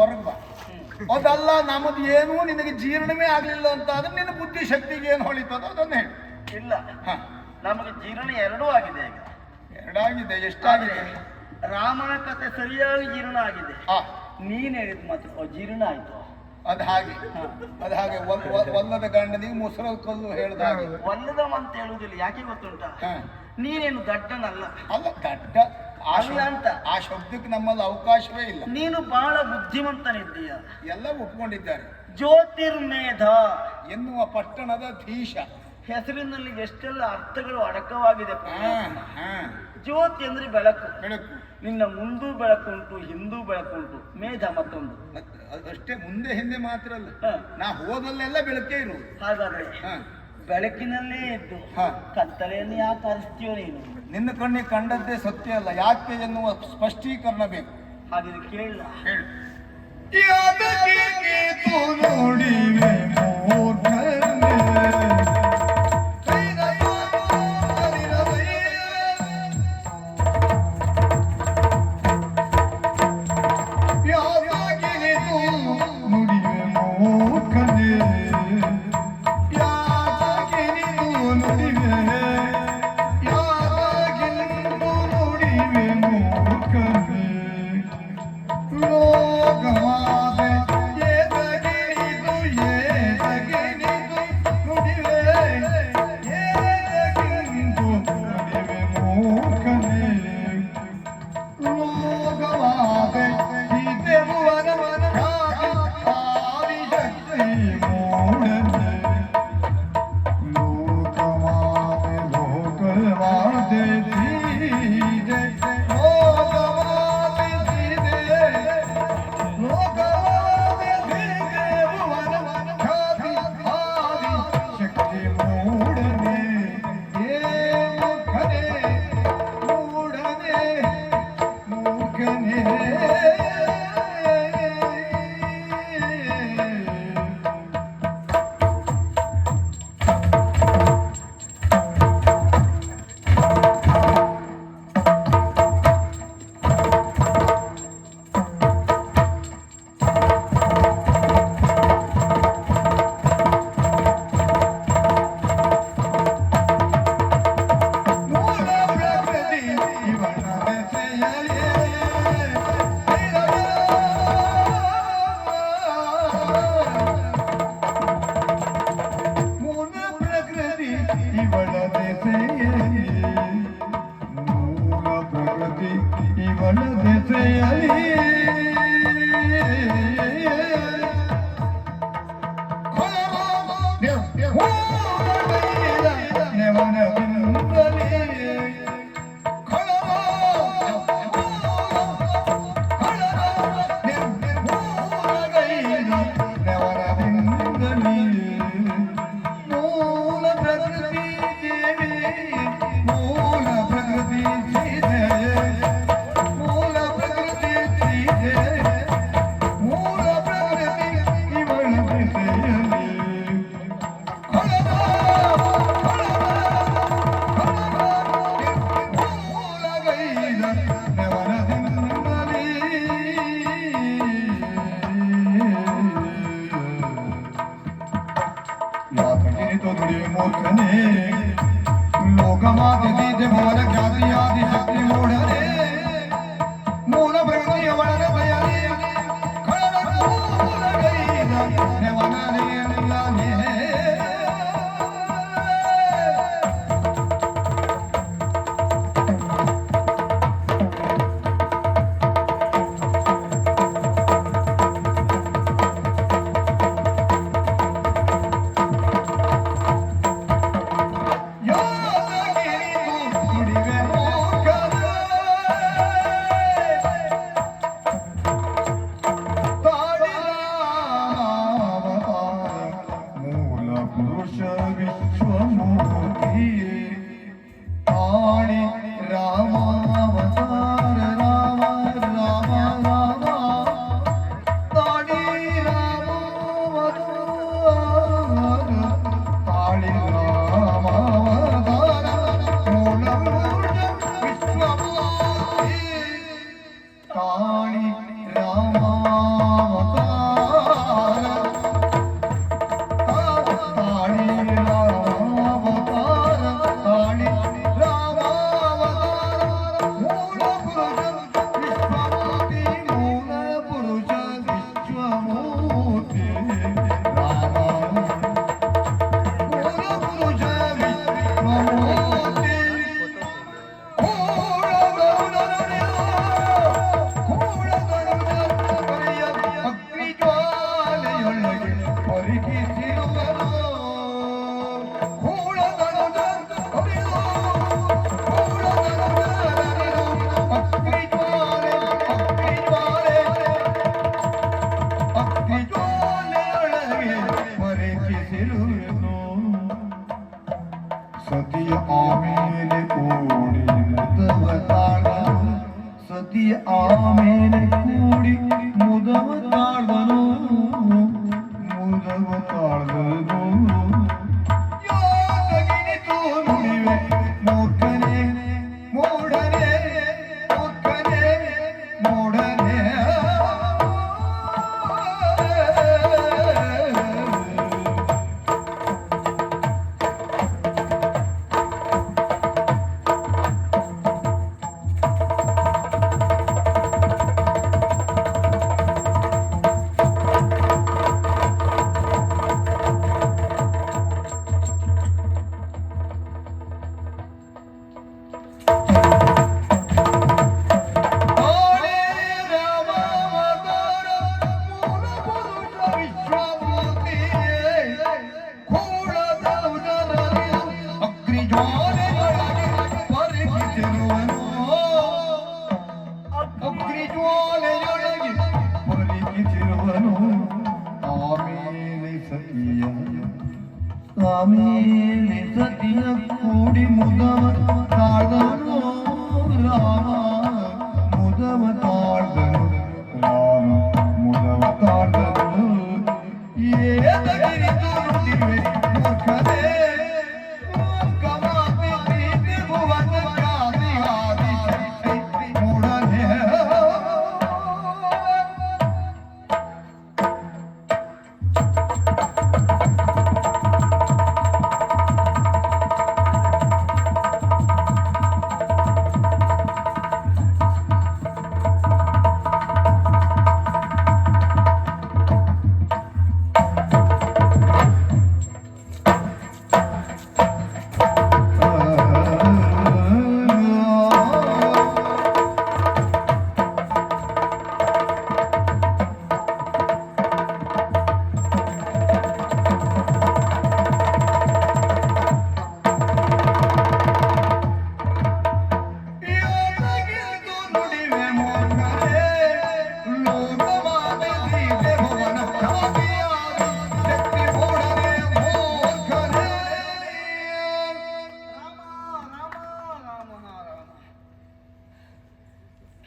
ಹೊರಗೆ ಬಾ. ಅದಲ್ಲ ನಮ್ದು ಏನೂ ನಿನಗೆ ಜೀರ್ಣವೇ ಆಗಲಿಲ್ಲ ಅಂತ ಆದ್ರೆ ನಿನ್ನ ಬುದ್ಧಿಶಕ್ತಿಗೆ ಏನು ಹೊಳಿತದ ಅದನ್ನ ಹೇಳಿ. ಇಲ್ಲ. ಹ. ನಮಗೆ ಜೀರ್ಣ ಎರಡೂ ಆಗಿದೆ ಈಗ. ಎರಡಾಗಿದೆ ಎಷ್ಟಾಗಿದೆ? ರಾಮನ ಕಥೆ ಸರಿಯಾಗಿ ಜೀರ್ಣ ಆಗಿದೆ. ನೀನ್ ಹೇಳಿದ್ ಮಾತ್ರ ಜೀರ್ಣ ಆಯ್ತು. ಅದು ಹಾಗೆ. ಅದ ಹಾಗೆ ಒಲ್- ಒಲ್- ಒಲ್ಲದ ಗಂಡನಿಗೆ ಮೊಸರು ಕಲ್ಲು ಹೇಳ್ದ ಹಾಗೆ ಒಲ್ಲದವ ಅಂತ ಹೇಳುದಿಲ್ಲ. ಯಾಕೆ ಗೊತ್ತುಂಟ. ನೀನೇನು ದಡ್ಡನಲ್ಲ. ಅಲ್ಲ ದಡ್ಡ ಅಲ್ಲ ಅಂತ. ಆ ಶಬ್ದಕ್ಕೆ ನಮ್ಮಲ್ಲಿ ಅವಕಾಶವೇ ಇಲ್ಲ. ನೀನು ಬಹಳ ಬುದ್ಧಿವಂತನಿದ್ದೀಯ. ಎಲ್ಲ ಒಪ್ಕೊಂಡಿದ್ದಾರೆ. ಜ್ಯೋತಿರ್ಮೇಧ. ಎನ್ನುವ ಪಟ್ಟಣದ ಧೀಶ. ಹೆಸರಿನಲ್ಲಿ ಎಷ್ಟೆಲ್ಲ ಅರ್ಥಗಳು ಅಡಕವಾಗಿದೆ. ಜ್ಯೋತಿ ಅಂದ್ರೆ ಬೆಳಕು. ಬೆಳಕು. ನಿನ್ನ ಮುಂದೂ ಬೆಳಕುಂಟು ಹಿಂದೂ ಬೆಳಕುಂಟು ಮೇಧ ಮತ್ತೊಂದು. ಅಷ್ಟೇ ಮುಂದೆ ಹಿಂದೆ ಮಾತ್ರ ಅಲ್ಲ. ನಾ ಹೋದಲ್ಲೆಲ್ಲ ಬೆಳಕೇ ಇರುವುದು ಹಾಗಾದ್ರೆ. ಬೆಳಕಿನಲ್ಲೇ ಇದ್ದು ಹ. ಕತ್ತಲೆಯನ್ನು ಯಾಕೆ ಅರಿಸ್ತೀಯೋ ನೀನು ನಿನ್ನ ಕಣ್ಣಿಗೆ ಕಂಡದ್ದೇ ಸತ್ಯ ಅಲ್ಲ. ಯಾಕೆ ಎನ್ನುವ ಸ್ಪಷ್ಟೀಕರಣ ಬೇಕು. ಹಾಗಿದ್ರೆ ಕೇಳಲ್ಲ ಹೇಳು ನೋಡಿವೆ Yeah, yeah. మాతృజినితో దుడిమూర్ఖనే లోకమాత దీర్ఘ భవన ఖ్యాతి ఆది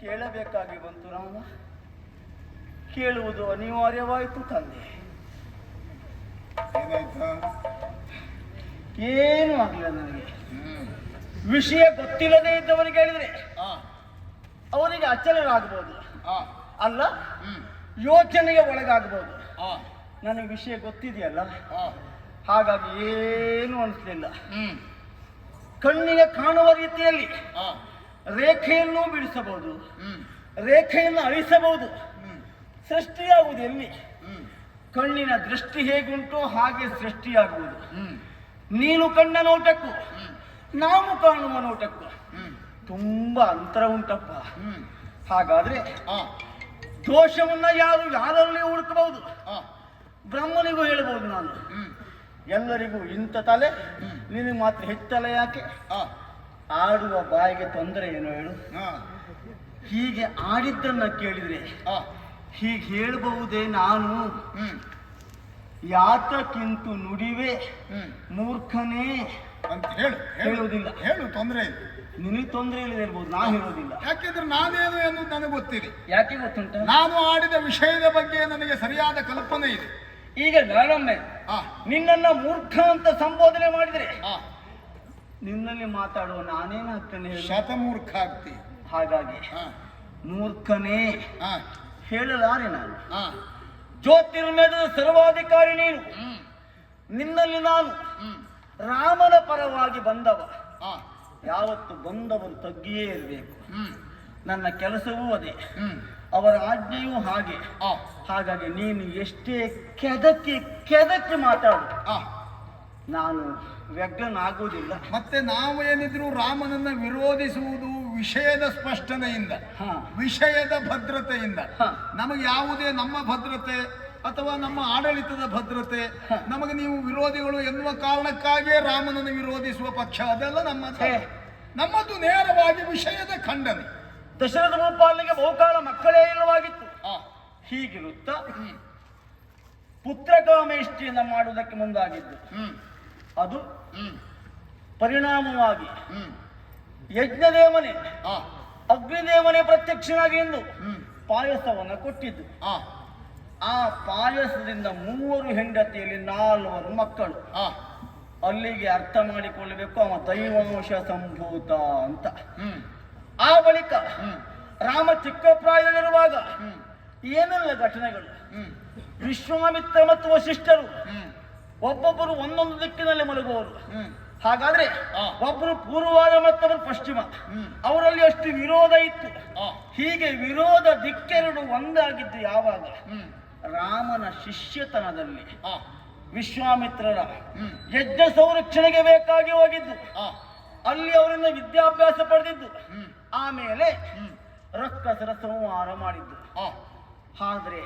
ಕೇಳಬೇಕಾಗಿ ಬಂತು ರಾಮ. ಕೇಳುವುದು ಅನಿವಾರ್ಯವಾಯಿತು ತಂದೆ. ಏನು ಆಗಲಿಲ್ಲ ನನಗೆ. ವಿಷಯ ಗೊತ್ತಿಲ್ಲದೆ ಇದ್ದವನಿಗೆ ಹೇಳಿದ್ರೆ ಅವನಿಗೆ ಅವರಿಗೆ ಅಚಲರಾಗಬಹುದು ಅಲ್ಲ? ಯೋಚನೆಗೆ ಒಳಗಾಗಬಹುದು ನನಗೆ ವಿಷಯ ಗೊತ್ತಿದೆಯಲ್ಲ? ಹಾಗಾಗಿ ಏನು ಅನಿಸ್ಲಿಲ್ಲ. ಕಣ್ಣಿಗೆ ಕಾಣುವ ರೀತಿಯಲ್ಲಿ ರೇಖೆಯನ್ನು ಬಿಡಿಸಬಹುದು. ರೇಖೆಯನ್ನು ಅಳಿಸಬಹುದು. ಸೃಷ್ಟಿಯಾಗುವುದು ಎಲ್ಲಿ? ಕಣ್ಣಿನ ದೃಷ್ಟಿ ಹೇಗುಂಟು ಹಾಗೆ ಸೃಷ್ಟಿಯಾಗುವುದು. ನೀನು ಕಣ್ಣ ನೋಟಕ್ಕೂ ನಾನು ನಾವು ಕಾಣುವ ನೋಟಕ್ಕೂ ತುಂಬಾ ಅಂತರ ಉಂಟಪ್ಪ. ಹಾಗಾದ್ರೆ ದೋಷವನ್ನ ಯಾರು ಯಾರಲ್ಲಿ ಹುಡುಕಬಹುದು? ಬ್ರಹ್ಮನಿಗೂ ಹೇಳಬಹುದು ನಾನು. ಎಲ್ಲರಿಗೂ ಇಂಥ ತಲೆ. ನಿನಗೆ ಮಾತ್ರ ಹೆಚ್ಚಲೆ ಯಾಕೆ? ಆಡುವ ಬಾಯಿಗೆ ತೊಂದರೆ ಏನು ಹೇಳು. ಹೀಗೆ ಆಡಿದ್ದನ್ನ ಕೇಳಿದ್ರೆ ಹೀಗೆ ಹೇಳಬಹುದೇ ನಾನು? ಯಾತಕ್ಕಿಂತ ನುಡಿವೆ ಮೂರ್ಖನೇ? ಅಂತ ಹೇಳು ಹೇಳು ಹೇಳುವುದಿಲ್ಲ. ಹೇಳು ತೊಂದರೆ ಇಲ್ಲ. ನಿನಗೆ ತೊಂದರೆ ಇಲ್ಲದೆ ಹೇಳ್ಬೋದು ನಾ ಹೇಳೋದಿಲ್ಲ ಯಾಕೆಂದ್ರೆ ನಾನೇನು ಎನ್ನುವುದು ನನಗೆ ಗೊತ್ತಿದೆ ಯಾಕೆ ಗೊತ್ತುಂಟ? ನಾನು ಆಡಿದ ವಿಷಯದ ಬಗ್ಗೆ ನನಗೆ ಸರಿಯಾದ ಕಲ್ಪನೆ ಇದೆ. ಈಗ ನಾನೊಮ್ಮೆ ಹಾ. ನಿನ್ನನ್ನ ಮೂರ್ಖ ಅಂತ ಸಂಬೋಧನೆ ಮಾಡಿದ್ರೆ ನಿನ್ನಲ್ಲಿ ಮಾತಾಡುವ ನಾನೇನಾಗ್ತೇನೆ ಆಗ್ತೇನೆ ಶತಮೂರ್ಖ ಆಗ್ತಿ ಹಾಗಾಗಿ ಮೂರ್ಖನೇ. ಹೇಳಲಾರೆ ನಾನು. ಜ್ಯೋತಿರ್ ಜ್ಯೋತಿರ್ಮಯದ ಸರ್ವಾಧಿಕಾರಿ ನೀನು. ನಿನ್ನಲ್ಲಿ ನಾನು. ರಾಮನ ಪರವಾಗಿ ಬಂದವ. ಯಾವತ್ತು ಬಂದವರು ತಗ್ಗಿಯೇ ಇರಬೇಕು. ನನ್ನ ಕೆಲಸವೂ ಅದೇ. ಅವರ ಆಜ್ಞೆಯೂ ಹಾಗೆ. ಹಾಗಾಗಿ ನೀನು ಎಷ್ಟೇ ಕೆದಕಿ ಕೆದಕಿ ಮಾತಾಡು. ನಾನು ವ್ಯಗ್ರನಾಗುವುದಿಲ್ಲ. ಮತ್ತೆ ನಾವು ಏನಿದ್ರು ರಾಮನನ್ನ ವಿರೋಧಿಸುವುದು ವಿಷಯದ ಸ್ಪಷ್ಟನೆಯಿಂದ ವಿಷಯದ ಭದ್ರತೆಯಿಂದ. ನಮಗೆ ಯಾವುದೇ ನಮ್ಮ ಭದ್ರತೆ ಅಥವಾ ನಮ್ಮ ಆಡಳಿತದ ಭದ್ರತೆ ನಮಗೆ ನೀವು ವಿರೋಧಿಗಳು ಎನ್ನುವ ಕಾರಣಕ್ಕಾಗಿಯೇ ರಾಮನನ್ನು ವಿರೋಧಿಸುವ ಪಕ್ಷ ಅದೆಲ್ಲ ನಮ್ಮ ನಮ್ಮದು ನೇರವಾಗಿ ವಿಷಯದ ಖಂಡನೆ. ದಶರಥ ಭೂಪಾಲನಿಗೆ ಬಹುಕಾಲ ಮಕ್ಕಳೇ ಇಲ್ಲವಾಗಿತ್ತು. ಹೀಗಿರುತ್ತ ಪುತ್ರಕಾಮೇಷ್ಟಿಯಿಂದ ಮಾಡುವುದಕ್ಕೆ ಮುಂದಾಗಿದ್ದು. ಅದು ಪರಿಣಾಮವಾಗಿ ಯಜ್ಞದೇವನೇ ಅಗ್ನಿದೇವನೇ ಪ್ರತ್ಯಕ್ಷನಾಗಿ ಎಂದು ಪಾಯಸವನ್ನು ಕೊಟ್ಟಿದ್ದು. ಆ, ಆ ಪಾಯಸದಿಂದ ಮೂವರು ಹೆಂಡತಿಯಲ್ಲಿ ನಾಲ್ವರು ಮಕ್ಕಳು. ಅಲ್ಲಿಗೆ ಅರ್ಥ ಮಾಡಿಕೊಳ್ಳಬೇಕು ಅವ ದೈವಾಂಶ ಸಂಭೂತ ಅಂತ. ಆ ಬಳಿಕ ರಾಮ ಚಿಕ್ಕ ಪ್ರಾಯದಲ್ಲಿರುವಾಗ ಏನೆಲ್ಲ ಘಟನೆಗಳು? ವಿಶ್ವಾಮಿತ್ರ ಮತ್ತು ವಶಿಷ್ಠರು ಒಬ್ಬೊಬ್ಬರು ಒಂದೊಂದು ದಿಕ್ಕಿನಲ್ಲಿ ಮಲಗುವವರು. ಹಾಗಾದ್ರೆ. ಒಬ್ಬರು ಪೂರ್ವಾದ ಮತ್ತೊಬ್ಬರು ಪಶ್ಚಿಮ. ಅವರಲ್ಲಿ ಅಷ್ಟು ವಿರೋಧ ಇತ್ತು. ಹೀಗೆ ವಿರೋಧ ದಿಕ್ಕೆರಡು ಒಂದಾಗಿದ್ದು ಯಾವಾಗ? ರಾಮನ ಶಿಷ್ಯತನದಲ್ಲಿ. ವಿಶ್ವಾಮಿತ್ರರ ಯಜ್ಞ ಸಂರಕ್ಷಣೆಗೆ ಬೇಕಾಗಿ ಹೋಗಿದ್ದು. ಅಲ್ಲಿ ಅವರಿಂದ ವಿದ್ಯಾಭ್ಯಾಸ ಪಡೆದಿದ್ದು. ಆಮೇಲೆ ರಕ್ತ ರಕ್ಕಸರ ಸಂಹಾರ ಮಾಡಿದ್ದು. ಆದ್ರೆ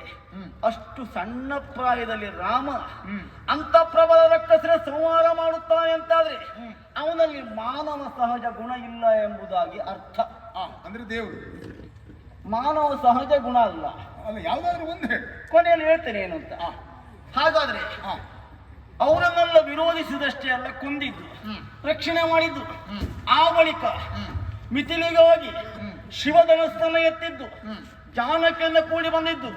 ಅಷ್ಟು ಸಣ್ಣ ಪ್ರಾಯದಲ್ಲಿ ರಾಮ ಅಂತ ಪ್ರಬಲ ರಕ್ತಸ್ರ ಸಂಹಾರ ಮಾಡುತ್ತಾನೆ ಅಂತಾದ್ರೆ. ಅವನಲ್ಲಿ ಮಾನವ ಸಹಜ ಗುಣ ಇಲ್ಲ ಎಂಬುದಾಗಿ ಅರ್ಥ. ಅಂದ್ರೆ ದೇವರು. ಮಾನವ ಸಹಜ ಗುಣ ಅಲ್ಲ. ಅಲ್ಲ ಯಾವ್ದಾದ್ರು ಒಂದು. ಕೊನೆಯಲ್ಲಿ ಹೇಳ್ತೇನೆ ಏನು ಅಂತ. ಹಾಗಾದ್ರೆ ಅವರನ್ನೆಲ್ಲ ವಿರೋಧಿಸಿದಷ್ಟೇ ಅಲ್ಲ ಕುಂದಿದ್ದು. ರಕ್ಷಣೆ ಮಾಡಿದ್ದು. ಆ ಬಳಿಕ ಮಿಥಿಲಿಗೆ ಹೋಗಿ ಶಿವಧನಸ್ಥನ ಎತ್ತಿದ್ದು. ಹ್ಮ್ ಜಾನಕಿಯಿಂದ ಕೂಡಿ ಬಂದಿದ್ದು